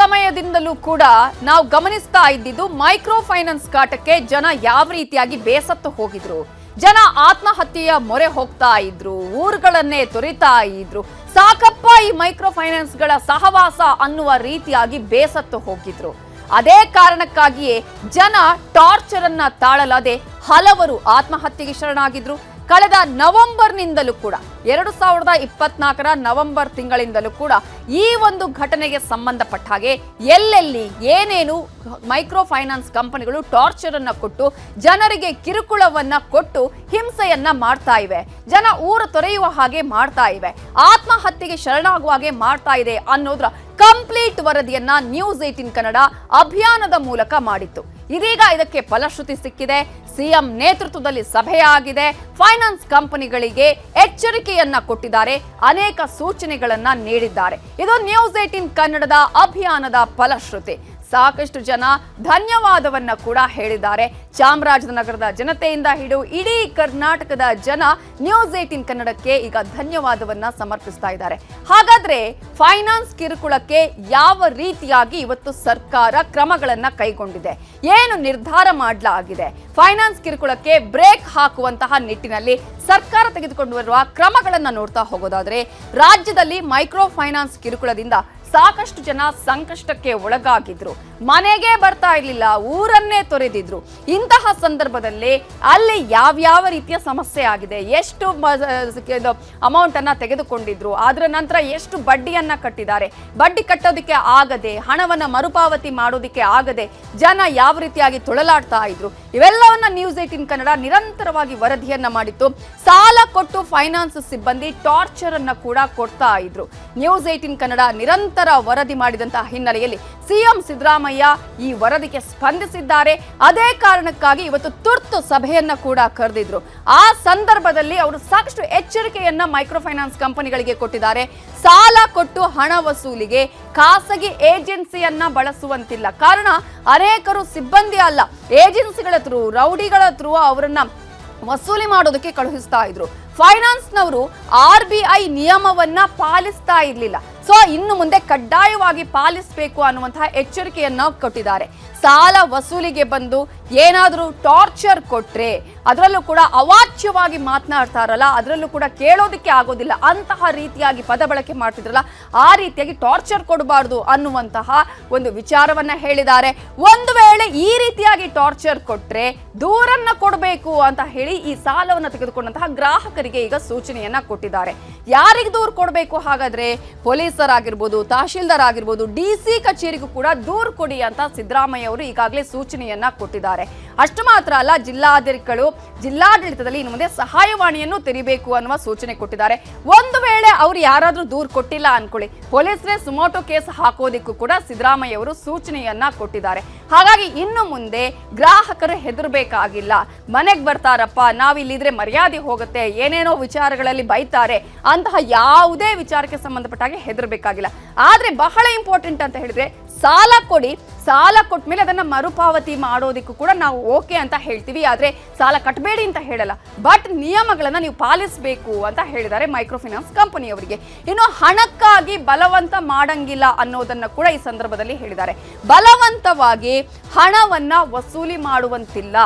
ಸಮಯದಿಂದಲೂ ಕೂಡ ನಾವು ಗಮನಿಸ್ತಾ ಇದ್ದಿದ್ದು ಮೈಕ್ರೋ ಫೈನಾನ್ಸ್ ಕಾಟಕ್ಕೆ ಜನ ಯಾವ ರೀತಿಯಾಗಿ ಬೇಸತ್ತು ಹೋಗಿದ್ರು? ಜನ ಆತ್ಮಹತ್ಯೆಯ ಮೊರೆ ಹೋಗ್ತಾ ಇದ್ರು, ಊರುಗಳನ್ನೇ ತೊರಿತಾ ಇದ್ರು. ಸಾಕಪ್ಪ ಈ ಮೈಕ್ರೋ ಫೈನಾನ್ಸ್ಗಳ ಸಹವಾಸ ಅನ್ನುವ ರೀತಿಯಾಗಿ ಬೇಸತ್ತು ಹೋಗಿದ್ರು. ಅದೇ ಕಾರಣಕ್ಕಾಗಿಯೇ ಜನ ಟಾರ್ಚರ್ ಅನ್ನ ತಾಳಲಾದೆ ಹಲವರು ಆತ್ಮಹತ್ಯೆಗೆ ಶರಣಾಗಿದ್ರು. ಕಳೆದ ನವೆಂಬರ್ನಿಂದಲೂ ಕೂಡ, ಎರಡು ಸಾವಿರದ ಇಪ್ಪತ್ನಾಲ್ಕರ ನವೆಂಬರ್ ತಿಂಗಳಿಂದಲೂ ಕೂಡ ಈ ಒಂದು ಘಟನೆಗೆ ಸಂಬಂಧಪಟ್ಟ ಹಾಗೆ ಎಲ್ಲೆಲ್ಲಿ ಏನೇನು ಮೈಕ್ರೋ ಫೈನಾನ್ಸ್ ಕಂಪನಿಗಳು ಟಾರ್ಚರ್ ಅನ್ನ ಕೊಟ್ಟು, ಜನರಿಗೆ ಕಿರುಕುಳವನ್ನ ಕೊಟ್ಟು ಹಿಂಸೆಯನ್ನ ಮಾಡ್ತಾ ಇವೆ. ಜನ ಊರು ತೊರೆಯುವ ಹಾಗೆ ಮಾಡ್ತಾ ಇವೆ. ಆತ್ಮಹತ್ಯೆಗೆ ಶರಣಾಗುವ ಹಾಗೆ ಮಾಡ್ತಾ ಇದೆ ಅನ್ನೋದ್ರ ಕಂಪ್ಲೀಟ್ ವರದಿಯನ್ನ ನ್ಯೂಸ್ ಏಟಿನ್ ಕನ್ನಡ ಅಭಿಯಾನದ ಮೂಲಕ ಮಾಡಿತ್ತು. ಇದೀಗ ಇದಕ್ಕೆ ಫಲಶ್ರುತಿ ಸಿಕ್ಕಿದೆ. ಸಿಎಂ ನೇತೃತ್ವದಲ್ಲಿ ಸಭೆಯಾಗಿದೆ ಫೈನಾನ್ಸ್ ಕಂಪನಿಗಳಿಗೆ ಎಚ್ಚರಿಕೆಯನ್ನ ಕೊಟ್ಟಿದ್ದಾರೆ. ಅನೇಕ ಸೂಚನೆಗಳನ್ನ ನೀಡಿದ್ದಾರೆ. ಇದು ನ್ಯೂಸ್ ಏಟಿನ್ ಕನ್ನಡದ ಅಭಿಯಾನದ ಫಲಶ್ರುತಿ. ಸಾಕಷ್ಟು ಜನ ಧನ್ಯವಾದವನ್ನ ಕೂಡ ಹೇಳಿದ್ದಾರೆ. ಚಾಮರಾಜನಗರದ ಜನತೆಯಿಂದ ಹಿಡಿದು ಇಡೀ ಕರ್ನಾಟಕದ ಜನ ನ್ಯೂಸ್ ಏಟಿನ್ ಕನ್ನಡಕ್ಕೆ ಈಗ ಧನ್ಯವಾದವನ್ನ ಸಮರ್ಪಿಸ್ತಾ ಇದ್ದಾರೆ. ಹಾಗಾದ್ರೆ ಫೈನಾನ್ಸ್ ಕಿರುಕುಳಕ್ಕೆ ಯಾವ ರೀತಿಯಾಗಿ ಇವತ್ತು ಸರ್ಕಾರ ಕ್ರಮಗಳನ್ನ ಕೈಗೊಂಡಿದೆ? ಏನು ನಿರ್ಧಾರ ಮಾಡಲಾಗಿದೆ? ಫೈನಾನ್ಸ್ ಕಿರುಕುಳಕ್ಕೆ ಬ್ರೇಕ್ ಹಾಕುವಂತಹ ನಿಟ್ಟಿನಲ್ಲಿ ಸರ್ಕಾರ ತೆಗೆದುಕೊಂಡು ಬರುವ ಕ್ರಮಗಳನ್ನು ನೋಡ್ತಾ ಹೋಗೋದಾದ್ರೆ, ರಾಜ್ಯದಲ್ಲಿ ಮೈಕ್ರೋ ಫೈನಾನ್ಸ್ ಕಿರುಕುಳದಿಂದ ಸಾಕಷ್ಟು ಜನ ಸಂಕಷ್ಟಕ್ಕೆ ಒಳಗಾಗಿದ್ರು. ಮನೆಗೆ ಬರ್ತಾ ಇರ್ಲಿಲ್ಲ, ಊರನ್ನೇ ತೊರೆದಿದ್ರು. ಇಂತಹ ಸಂದರ್ಭದಲ್ಲಿ ಅಲ್ಲಿ ಯಾವ್ಯಾವ ರೀತಿಯ ಸಮಸ್ಯೆ ಆಗಿದೆ? ಎಷ್ಟು ಅಮೌಂಟ್ ಅನ್ನ ತೆಗೆದುಕೊಂಡಿದ್ರು? ಅದರ ನಂತರ ಎಷ್ಟು ಬಡ್ಡಿಯನ್ನ ಕಟ್ಟಿದ್ದಾರೆ? ಬಡ್ಡಿ ಕಟ್ಟೋದಕ್ಕೆ ಆಗದೆ, ಹಣವನ್ನ ಮರುಪಾವತಿ ಮಾಡೋದಕ್ಕೆ ಆಗದೆ ಜನ ಯಾವ ರೀತಿಯಾಗಿ ತುಳಲಾಡ್ತಾ ಇದ್ರು? ಇವೆಲ್ಲವನ್ನ ನ್ಯೂಸ್ ಏಟಿನ್ ಕನ್ನಡ ನಿರಂತರವಾಗಿ ವರದಿಯನ್ನ ಮಾಡಿತ್ತು. ಸಾಲ ಕೊಟ್ಟು ಫೈನಾನ್ಸ್ ಸಿಬ್ಬಂದಿ ಟಾರ್ಚರ್ ಅನ್ನ ಕೂಡ ಕೊಡ್ತಾ ಇದ್ರು. ನ್ಯೂಸ್ ಏಟಿನ್ ಕನ್ನಡ ನಿರಂತರ ವರದಿ ಮಾಡಿದಂತಹ ಹಿನ್ನೆಲೆಯಲ್ಲಿ ಸಿಎಂ ಸಿದ್ದರಾಮಯ್ಯ ಈ ವರದಿಗೆ ಸ್ಪಂದಿಸಿದ್ದಾರೆ. ಅದೇ ಕಾರಣಕ್ಕಾಗಿ ಇವತ್ತು ತುರ್ತು ಸಭೆಯನ್ನ ಕೂಡ ಕರೆದಿದ್ರು. ಆ ಸಂದರ್ಭದಲ್ಲಿ ಅವರು ಸಾಕಷ್ಟು ಎಚ್ಚರಿಕೆಯನ್ನ ಮೈಕ್ರೋ ಫೈನಾನ್ಸ್ ಕಂಪನಿಗಳಿಗೆ ಕೊಟ್ಟಿದ್ದಾರೆ. ಸಾಲ ಕೊಟ್ಟು ಹಣ ವಸೂಲಿಗೆ ಖಾಸಗಿ ಏಜೆನ್ಸಿಯನ್ನ ಬಳಸುವಂತಿಲ್ಲ. ಕಾರಣ ಅನೇಕರು ಸಿಬ್ಬಂದಿ ಅಲ್ಲ. ಏಜೆನ್ಸಿಗಳ ಥ್ರೂ ರೌಡಿಗಳ ಥ್ರೂ ಅವರನ್ನ ವಸೂಲಿ ಮಾಡೋದಕ್ಕೆ ಕಳುಹಿಸ್ತಾ ಇದ್ರು. ಫೈನಾನ್ಸ್ನವರು ಆರ್ ಬಿ ಐ ನಿಯಮವನ್ನ ಪಾಲಿಸ್ತಾ ಇರಲಿಲ್ಲ. ಸೊ ಇನ್ನು ಮುಂದೆ ಕಡ್ಡಾಯವಾಗಿ ಪಾಲಿಸಬೇಕು ಅನ್ನುವಂತಹ ಎಚ್ಚರಿಕೆಯನ್ನ ಕೊಟ್ಟಿದ್ದಾರೆ. ಸಾಲ ವಸೂಲಿಗೆ ಬಂದು ಏನಾದರೂ ಟಾರ್ಚರ್ ಕೊಟ್ರೆ ಅದರಲ್ಲೂ ಕೂಡ ಅವಾಚ್ಯವಾಗಿ ಮಾತನಾಡ್ತಾರಲ್ಲ, ಅದರಲ್ಲೂ ಕೂಡ ಕೇಳೋದಕ್ಕೆ ಆಗೋದಿಲ್ಲ, ಅಂತಹ ರೀತಿಯಾಗಿ ಪದ ಬಳಕೆ ಮಾಡ್ತಿದ್ರಲ್ಲ, ಆ ರೀತಿಯಾಗಿ ಟಾರ್ಚರ್ ಕೊಡಬಾರ್ದು ಅನ್ನುವಂತಹ ಒಂದು ವಿಚಾರವನ್ನ ಹೇಳಿದ್ದಾರೆ. ಒಂದು ವೇಳೆ ಈ ರೀತಿಯಾಗಿ ಟಾರ್ಚರ್ ಕೊಟ್ರೆ ದೂರನ್ನ ಕೊಡಬೇಕು ಅಂತ ಹೇಳಿ ಈ ಸಾಲವನ್ನು ತೆಗೆದುಕೊಂಡಂತಹ ಗ್ರಾಹಕರಿಗೆ ಈಗ ಸೂಚನೆಯನ್ನ ಕೊಟ್ಟಿದ್ದಾರೆ. ಯಾರಿಗೆ ದೂರು ಕೊಡಬೇಕು ಹಾಗಾದ್ರೆ ಪೊಲೀಸರ್ ಆಗಿರ್ಬೋದು, ತಹಶೀಲ್ದಾರ್ ಆಗಿರ್ಬೋದು, ಡಿ ಸಿ ಕಚೇರಿಗೂ ಕೂಡ ದೂರು ಕೊಡಿ ಅಂತ ಸಿದ್ದರಾಮಯ್ಯ ಅವರು ಈಗಾಗಲೇ ಸೂಚನೆಯನ್ನ ಕೊಟ್ಟಿದ್ದಾರೆ. ಅಷ್ಟು ಮಾತ್ರ ಅಲ್ಲ, ಜಿಲ್ಲಾಧಿಕಾರಿಗಳು ಜಿಲ್ಲಾಡಳಿತದಲ್ಲಿ ಇನ್ನು ಮುಂದೆ ಸಹಾಯವಾಣಿಯನ್ನು ತೆರಿಬೇಕು ಅನ್ನುವ ಸೂಚನೆ ಕೊಟ್ಟಿದ್ದಾರೆ. ಒಂದು ವೇಳೆ ಅವರು ಯಾರಾದ್ರೂ ದೂರು ಕೊಟ್ಟಿಲ್ಲ ಅನ್ಕೊಳ್ಳಿ. ಪೊಲೀಸರೇ ಸುಮೋಟೋ ಕೇಸ್ ಹಾಕೋದಿಕ್ಕೂ ಕೂಡ ಸಿದ್ದರಾಮಯ್ಯ ಅವರು ಸೂಚನೆಯನ್ನ ಕೊಟ್ಟಿದ್ದಾರೆ. ಹಾಗಾಗಿ ಇನ್ನು ಮುಂದೆ ಗ್ರಾಹಕರು ಹೆದರ್ಬೇಕಾಗಿಲ್ಲ. ಮನೆಗೆ ಬರ್ತಾರಪ್ಪ, ನಾವಿಲ್ಲಿದ್ರೆ ಮರ್ಯಾದೆ ಹೋಗುತ್ತೆ, ಏನೇನೋ ವಿಚಾರಗಳಲ್ಲಿ ಬೈತಾರೆ, ಅಂತಹ ಯಾವುದೇ ವಿಚಾರಕ್ಕೆ ಸಂಬಂಧಪಟ್ಟಾಗೆ ಹೆದರ್ಬೇಕಾಗಿಲ್ಲ. ಆದ್ರೆ ಬಹಳ ಇಂಪಾರ್ಟೆಂಟ್ ಅಂತ ಹೇಳಿದ್ರೆ ಸಾಲ ಕೊಡಿ, ಸಾಲ ಕೊಟ್ಟ ಮೇಲೆ ಅದನ್ನ ಮರುಪಾವತಿ ಮಾಡೋದಕ್ಕೂ ಕೂಡ ನಾವು ಓಕೆ ಅಂತ ಹೇಳ್ತೀವಿ. ಆದರೆ ಸಾಲ ಕಟ್ಟಬೇಡಿ ಅಂತ ಹೇಳಲ್ಲ. ಬಟ್ ನಿಯಮಗಳನ್ನು ನೀವು ಪಾಲಿಸಬೇಕು ಅಂತ ಹೇಳಿದ್ದಾರೆ ಮೈಕ್ರೋ ಫೈನಾನ್ಸ್ ಕಂಪನಿಯವರಿಗೆ. ಇನ್ನು ಹಣಕ್ಕಾಗಿ ಬಲವಂತ ಮಾಡಂಗಿಲ್ಲ ಅನ್ನೋದನ್ನು ಕೂಡ ಈ ಸಂದರ್ಭದಲ್ಲಿ ಹೇಳಿದ್ದಾರೆ. ಬಲವಂತವಾಗಿ ಹಣವನ್ನು ವಸೂಲಿ ಮಾಡುವಂತಿಲ್ಲ.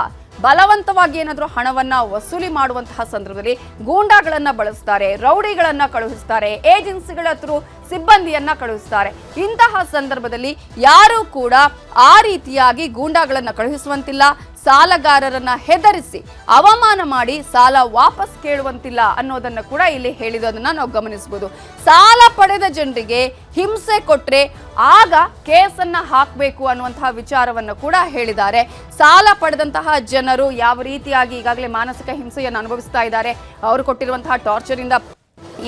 ಬಲವಂತವಾಗಿ ಏನಾದರೂ ಹಣವನ್ನ ವಸೂಲಿ ಮಾಡುವಂತಹ ಸಂದರ್ಭದಲ್ಲಿ ಗೂಂಡಾಗಳನ್ನ ಬಳಸ್ತಾರೆ, ರೌಡಿಗಳನ್ನ ಕಳುಹಿಸ್ತಾರೆ, ಏಜೆನ್ಸಿಗಳ ಥ್ರೂ ಸಿಬ್ಬಂದಿಯನ್ನ ಕಳುಹಿಸ್ತಾರೆ. ಇಂತಹ ಸಂದರ್ಭದಲ್ಲಿ ಯಾರೂ ಕೂಡ ಆ ರೀತಿಯಾಗಿ ಗೂಂಡಾಗಳನ್ನ ಕಳುಹಿಸುವಂತಿಲ್ಲ, ಸಾಲಗಾರರನ್ನ ಹೆದರಿಸಿ ಅವಮಾನ ಮಾಡಿ ಸಾಲ ವಾಪಸ್ ಕೇಳುವಂತಿಲ್ಲ ಅನ್ನೋದನ್ನ ಕೂಡ ಇಲ್ಲಿ ಹೇಳಿರೋದನ್ನ ನಾವು ಗಮನಿಸಬಹುದು. ಸಾಲ ಪಡೆದ ಜನರಿಗೆ ಹಿಂಸೆ ಕೊಟ್ರೆ ಆಗ ಕೇಸನ್ನ ಹಾಕಬೇಕು ಅನ್ನುವಂತಹ ವಿಚಾರವನ್ನು ಕೂಡ ಹೇಳಿದ್ದಾರೆ. ಸಾಲ ಪಡೆದಂತಹ ಜನರು ಯಾವ ರೀತಿಯಾಗಿ ಈಗಾಗಲೇ ಮಾನಸಿಕ ಹಿಂಸೆಯನ್ನು ಅನುಭವಿಸ್ತಾ ಇದ್ದಾರೆ. ಅವರು ಕೊಟ್ಟಿರುವಂತಹ ಟಾರ್ಚರ್ ಇಂದ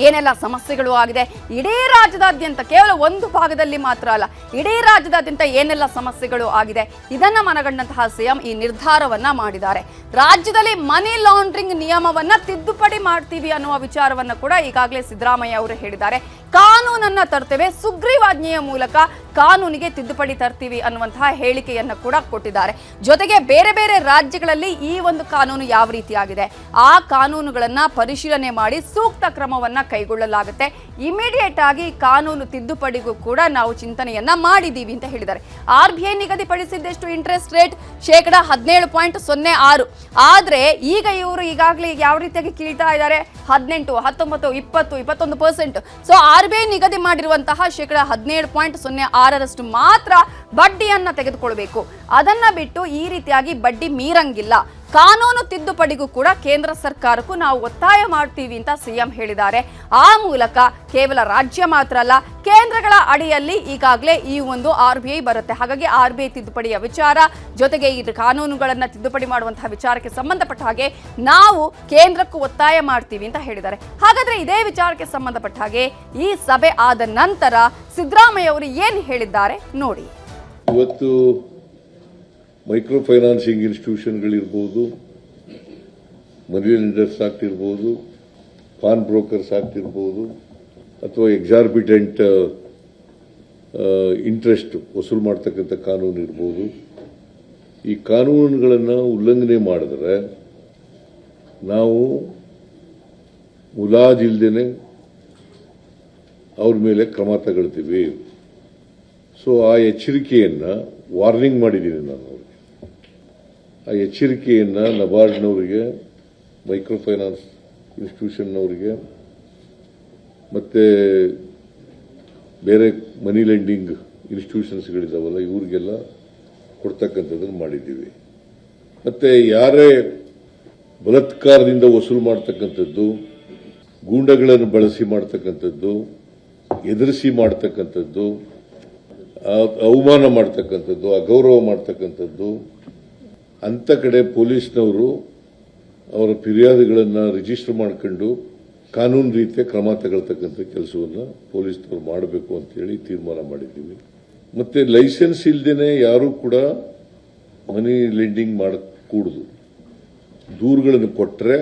ಏನೆಲ್ಲ ಸಮಸ್ಯೆಗಳು ಆಗಿದೆ. ಇಡೀ ರಾಜ್ಯದಾದ್ಯಂತ ಕೇವಲ ಒಂದು ಭಾಗದಲ್ಲಿ ಮಾತ್ರ ಅಲ್ಲ, ಇಡೀ ರಾಜ್ಯದಾದ್ಯಂತ ಏನೆಲ್ಲ ಸಮಸ್ಯೆಗಳು ಆಗಿದೆ ಇದನ್ನ ಮನಗಂಡಂತಹ ಸಿಎಂ ಈ ನಿರ್ಧಾರವನ್ನ ಮಾಡಿದ್ದಾರೆ. ರಾಜ್ಯದಲ್ಲಿ ಮನಿ ಲಾಂಡ್ರಿಂಗ್ ನಿಯಮವನ್ನ ತಿದ್ದುಪಡಿ ಮಾಡ್ತೀವಿ ಅನ್ನುವ ವಿಚಾರವನ್ನ ಕೂಡ ಈಗಾಗಲೇ ಸಿದ್ದರಾಮಯ್ಯ ಅವರು ಹೇಳಿದ್ದಾರೆ. ಕಾನೂನನ್ನ ತರ್ತೇವೆ, ಸುಗ್ರೀವಾಜ್ಞೆಯ ಮೂಲಕ ಕಾನೂನಿಗೆ ತಿದ್ದುಪಡಿ ತರ್ತೀವಿ ಅನ್ನುವಂತಹ ಹೇಳಿಕೆಯನ್ನ ಕೂಡ ಕೊಟ್ಟಿದ್ದಾರೆ. ಜೊತೆಗೆ ಬೇರೆ ಬೇರೆ ರಾಜ್ಯಗಳಲ್ಲಿ ಈ ಒಂದು ಕಾನೂನು ಯಾವ ರೀತಿಯಾಗಿದೆ? ಆ ಕಾನೂನುಗಳನ್ನ ಪರಿಶೀಲನೆ ಮಾಡಿ ಸೂಕ್ತ ಕ್ರಮವನ್ನ ಕೈಗೊಳ್ಳಲಾಗುತ್ತೆ. ಇಮಿಡಿಯೇಟ್ ಆಗಿ ಕಾನೂನು ತಿದ್ದುಪಡಿಗೂ ಕೂಡ ನಾವು ಚಿಂತನೆಯನ್ನ ಮಾಡಿದ್ದೀವಿ ಅಂತ ಹೇಳಿದ್ದಾರೆ. ಆರ್ ಬಿ ಐ ನಿಗದಿಪಡಿಸಿದ್ದೆಷ್ಟು ಇಂಟ್ರೆಸ್ಟ್ ರೇಟ್ ಶೇಕಡ ಹದಿನೇಳು ಪಾಯಿಂಟ್ ಸೊನ್ನೆ ಆರು. ಆದ್ರೆ ಈಗ ಇವರು ಈಗಾಗಲೇ ಯಾವ ರೀತಿಯಾಗಿ ಕೀಳ್ತಾ ಇದ್ದಾರೆ? ಹದಿನೆಂಟು, ಹತ್ತೊಂಬತ್ತು, ಇಪ್ಪತ್ತು, ಇಪ್ಪತ್ತೊಂದು percent so R B I ನಿಗದಿ ಮಾಡಿರುವಂತಹ ಶೇಕಡ ಹದಿನೇಳು ಪಾಯಿಂಟ್ ಸೊನ್ನೆ ಆರರಷ್ಟು ಮಾತ್ರ ಬಡ್ಡಿಯನ್ನ ತೆಗೆದುಕೊಳ್ಬೇಕು. ಅದನ್ನ ಬಿಟ್ಟು ಈ ರೀತಿಯಾಗಿ ಬಡ್ಡಿ ಮೀರಂಗಿಲ್ಲ. ಕಾನೂನು ತಿದ್ದುಪಡಿಗೂ ಕೂಡ ಕೇಂದ್ರ ಸರ್ಕಾರಕ್ಕೂ ನಾವು ಒತ್ತಾಯ ಮಾಡ್ತೀವಿ ಅಂತ ಸಿಎಂ ಹೇಳಿದ್ದಾರೆ. ಆ ಮೂಲಕ ಕೇವಲ ರಾಜ್ಯ ಮಾತ್ರ ಅಲ್ಲ, ಕೇಂದ್ರಗಳ ಅಡಿಯಲ್ಲಿ ಈಗಾಗಲೇ ಈ ಒಂದು ಆರ್ ಬರುತ್ತೆ. ಹಾಗಾಗಿ ಆರ್ ಬಿ ತಿದ್ದುಪಡಿಯ ವಿಚಾರ, ಜೊತೆಗೆ ಈ ಕಾನೂನುಗಳನ್ನು ತಿದ್ದುಪಡಿ ಮಾಡುವಂತಹ ವಿಚಾರಕ್ಕೆ ಸಂಬಂಧಪಟ್ಟ ಹಾಗೆ ನಾವು ಕೇಂದ್ರಕ್ಕೂ ಒತ್ತಾಯ ಮಾಡ್ತೀವಿ ಅಂತ ಹೇಳಿದ್ದಾರೆ. ಹಾಗಾದ್ರೆ ಇದೇ ವಿಚಾರಕ್ಕೆ ಸಂಬಂಧಪಟ್ಟ ಹಾಗೆ ಈ ಸಭೆ ಆದ ನಂತರ ಸಿದ್ದರಾಮಯ್ಯ ಅವರು ಏನು ಹೇಳಿದ್ದಾರೆ? ನೋಡಿ. ಇವತ್ತು ಮೈಕ್ರೋ ಫೈನಾನ್ಸಿಂಗ್ ಇನ್ಸ್ಟಿಟ್ಯೂಷನ್ಗಳಿರ್ಬೋದು ಮನಿ ಲೆಂಡರ್ಸ್ ಆಗ್ತಿರ್ಬೋದು, ಪಾನ್ ಬ್ರೋಕರ್ಸ್ ಆಗ್ತಿರ್ಬೋದು, ಅಥವಾ ಎಕ್ಸಾರ್ಬಿಟೆಂಟ್ ಇಂಟ್ರೆಸ್ಟ್ ವಸೂಲು ಮಾಡ್ತಕ್ಕಂಥ ಕಾನೂನು ಇರ್ಬೋದು. ಈ ಕಾನೂನುಗಳನ್ನು ಉಲ್ಲಂಘನೆ ಮಾಡಿದ್ರೆ ನಾವು ಮುಲಾಜಿಲ್ದೇನೆ ಅವ್ರ ಮೇಲೆ ಕ್ರಮ ತಗೊಳ್ತೀವಿ. ಸೊ ಆ ಎಚ್ಚರಿಕೆಯನ್ನು ವಾರ್ನಿಂಗ್ ಮಾಡಿದ್ದೀನಿ ನಾನು ಅವ್ರಿಗೆ. ಆ ಎಚ್ಚರಿಕೆಯನ್ನು ನಬಾರ್ಡ್ನವರಿಗೆ ಮೈಕ್ರೋ ಫೈನಾನ್ಸ್ ಇನ್ಸ್ಟಿಟ್ಯೂಷನ್ನವರಿಗೆ, ಮತ್ತು ಬೇರೆ ಮನಿ ಲೆಂಡಿಂಗ್ ಇನ್ಸ್ಟಿಟ್ಯೂಷನ್ಸ್ಗಳಿದ್ದಾವಲ್ಲ ಇವ್ರಿಗೆಲ್ಲ ಕೊಡ್ತಕ್ಕಂಥದ್ದನ್ನು ಮಾಡಿದ್ದೀವಿ. ಮತ್ತು ಯಾರೇ ಬಲತ್ಕಾರದಿಂದ ವಸೂಲು ಮಾಡ್ತಕ್ಕಂಥದ್ದು, ಗೂಂಡಗಳನ್ನು ಬಳಸಿ ಮಾಡ್ತಕ್ಕಂಥದ್ದು, ಎದುರಿಸಿ ಮಾಡ್ತಕ್ಕಂಥದ್ದು ಅವಮಾನ ಮಾಡ್ತಕ್ಕಂಥದ್ದು, ಅಗೌರವ ಮಾಡ್ತಕ್ಕಂಥದ್ದು ಅಂತ ಕಡೆ ಪೊಲೀಸ್ನವರು ಅವರ ಫಿರ್ಯಾದುಗಳನ್ನು ರಿಜಿಸ್ಟರ್ ಮಾಡ್ಕೊಂಡು ಕಾನೂನು ರೀತಿಯ ಕ್ರಮ ತಗೊಳ್ತಕ್ಕಂಥ ಕೆಲಸವನ್ನು ಪೊಲೀಸ್ನವರು ಮಾಡಬೇಕು ಅಂತೇಳಿ ತೀರ್ಮಾನ ಮಾಡಿದ್ದೀವಿ. ಮತ್ತೆ ಲೈಸೆನ್ಸ್ ಇಲ್ದೇನೆ ಯಾರೂ ಕೂಡ ಮನಿ ಲೆಂಡಿಂಗ್ ಮಾಡಕೂಡುದು. ದೂರುಗಳನ್ನು ಕೊಟ್ಟರೆ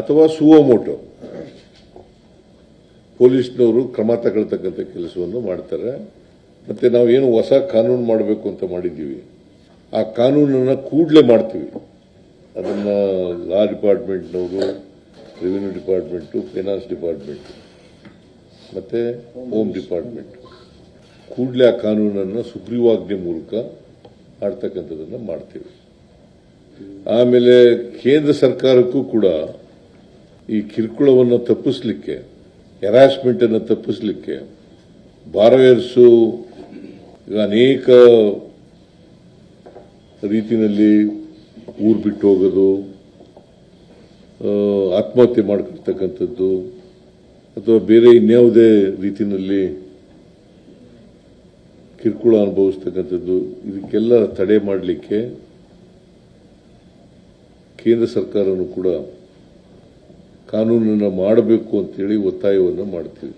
ಅಥವಾ ಸುವಮೋಟೋ ಪೊಲೀಸ್ನವರು ಕ್ರಮ ತಗೊಳ್ತಕ್ಕಂಥ ಕೆಲಸವನ್ನು ಮಾಡ್ತಾರೆ. ಮತ್ತೆ ಏನು ಹೊಸ ಕಾನೂನು ಮಾಡಬೇಕು ಅಂತ ಮಾಡಿದ್ದೀವಿ. ಆ ಕಾನೂನನ್ನು ಕೂಡಲೇ ಮಾಡ್ತೀವಿ. ಅದನ್ನ ಲಾ ಡಿಪಾರ್ಟ್ಮೆಂಟ್ನವರು ರೆವಿನ್ಯೂ ಡಿಪಾರ್ಟ್ಮೆಂಟು ಫೈನಾನ್ಸ್ ಡಿಪಾರ್ಟ್ಮೆಂಟ್ ಮತ್ತೆ ಹೋಮ್ ಡಿಪಾರ್ಟ್ಮೆಂಟ್ ಕೂಡಲೇ ಆ ಕಾನೂನನ್ನು ಸುಗ್ರೀವಾಜ್ಞೆ ಮೂಲಕ ಮಾಡ್ತಕ್ಕಂಥದ್ದನ್ನು ಮಾಡ್ತೀವಿ. ಆಮೇಲೆ ಕೇಂದ್ರ ಸರ್ಕಾರಕ್ಕೂ ಕೂಡ ಈ ಕಿರುಕುಳವನ್ನು ತಪ್ಪಿಸ್ಲಿಕ್ಕೆ ಹೆರಾಸ್ಮೆಂಟನ್ನು ತಪ್ಪಿಸ್ಲಿಕ್ಕೆ ಬಾರವೇರ್ಸು ಅನೇಕ ರೀತಿಯಲ್ಲಿ ಊರು ಬಿಟ್ಟು ಹೋಗೋದು ಆತ್ಮಹತ್ಯೆ ಮಾಡ್ಕೊಳ್ತಕ್ಕಂಥದ್ದು, ಅಥವಾ ಬೇರೆ ಇನ್ಯಾವುದೇ ರೀತಿಯಲ್ಲಿ ಕಿರುಕುಳ ಅನುಭವಿಸ್ತಕ್ಕಂಥದ್ದು, ಇದಕ್ಕೆಲ್ಲ ತಡೆ ಮಾಡಲಿಕ್ಕೆ ಕೇಂದ್ರ ಸರ್ಕಾರನೂ ಕೂಡ ಕಾನೂನನ್ನು ಮಾಡಬೇಕು ಅಂತೇಳಿ ಒತ್ತಾಯವನ್ನು ಮಾಡ್ತೀವಿ.